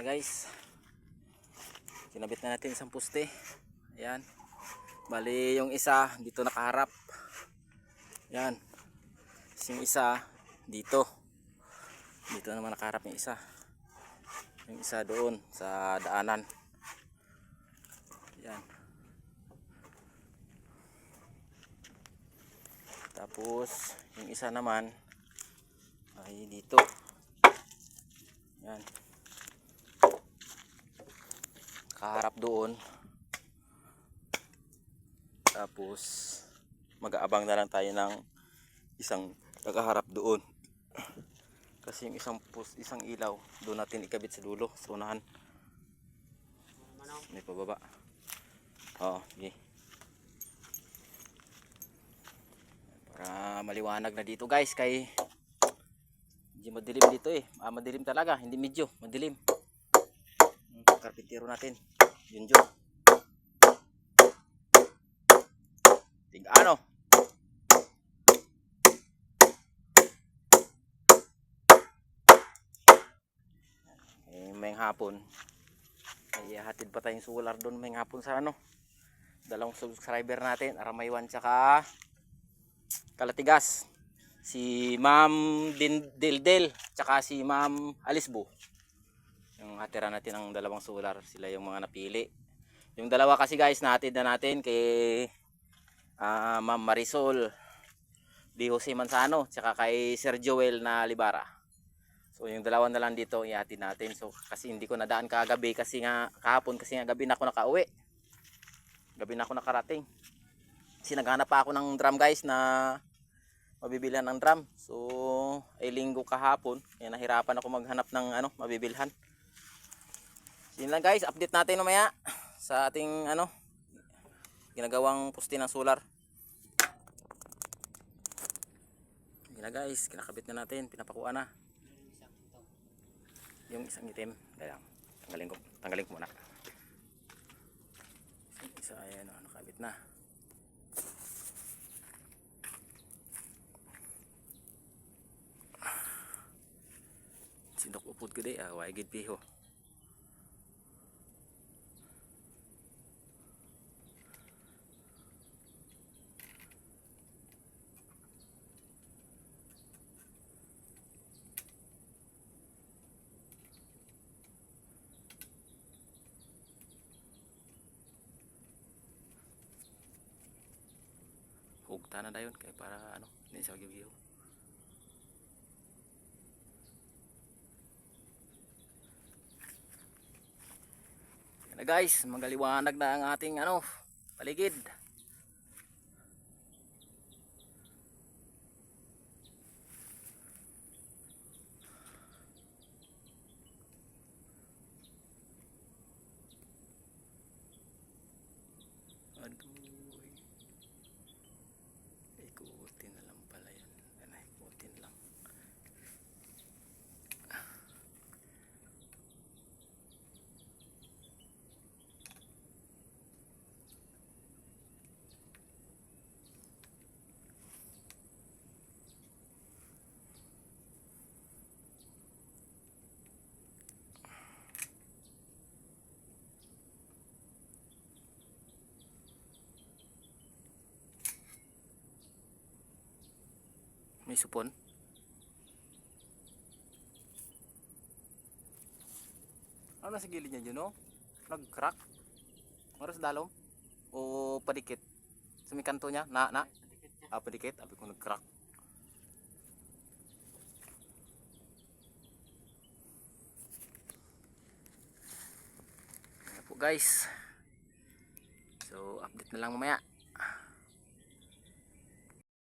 Ayan guys. Kinabit na natin isang poste. Ayan. Bali yung isa dito nakaharap. Ayan. Yung isa dito. Dito naman nakaharap yung isa. Yung isa doon sa daanan. Ayan. Tapos yung isa naman ay dito. Yan. Kaharap doon. Tapos mag-aabang na lang tayo ng isang nakaharap doon. Kasi yung isang pus, isang ilaw doon natin ikabit sa dulo, sa unahan. May pababa. Oo, okay. Para maliwanag na dito guys kay Medyo madilim dito eh. Ah, madilim talaga. Hindi medyo. Madilim. Karpintero natin. Yun yun. Tig ano? Eh, may hapon. Ay, hatid pa tayong solar doon may hapon sa ano. Dalawang subscriber natin. Aramaywan tsaka Kalatigas si Ma'am Dildel tsaka si Ma'am Alisbo. Yung hatira natin ng dalawang solar, sila yung mga napili. Yung dalawa kasi guys, natin na natin kay ah, Ma'am Marisol Di Jose Manzano tsaka kay Sir Joel na Libara. So yung dalawa na lang dito ihatid natin. So kasi hindi ko nadaan kagabi kasi nga kahapon kasi nga gabi na ako nakauwi. Gabi na ako nakarating. Kasi naghanap pa ako ng drum guys na mabibilhan ng drum. So, ay linggo kahapon, kaya nahirapan ako maghanap ng ano, mabibilhan. So, yun lang guys, update natin mamaya sa ating ano, ginagawang puste ng solar. Yun na guys, kinakabit na natin, pinapakuha na. Yung isang itim, kaya tanggalin ko, tanggalin ko muna. Isa ay ano, nakabit na. Sindok upod ko di, ah, why piho. Hugta na dayon kay para ano, hindi sa gigiho. Na guys, magaliwanag na ang ating ano, paligid. May supon. Ano nasa gilid niya dyan, no? Nag-crack? Maras dalom? O padikit? Sa may kanto niya? Na, na? Ah, padikit? Abi ko nag-crack. Guys. So, update na lang mamaya.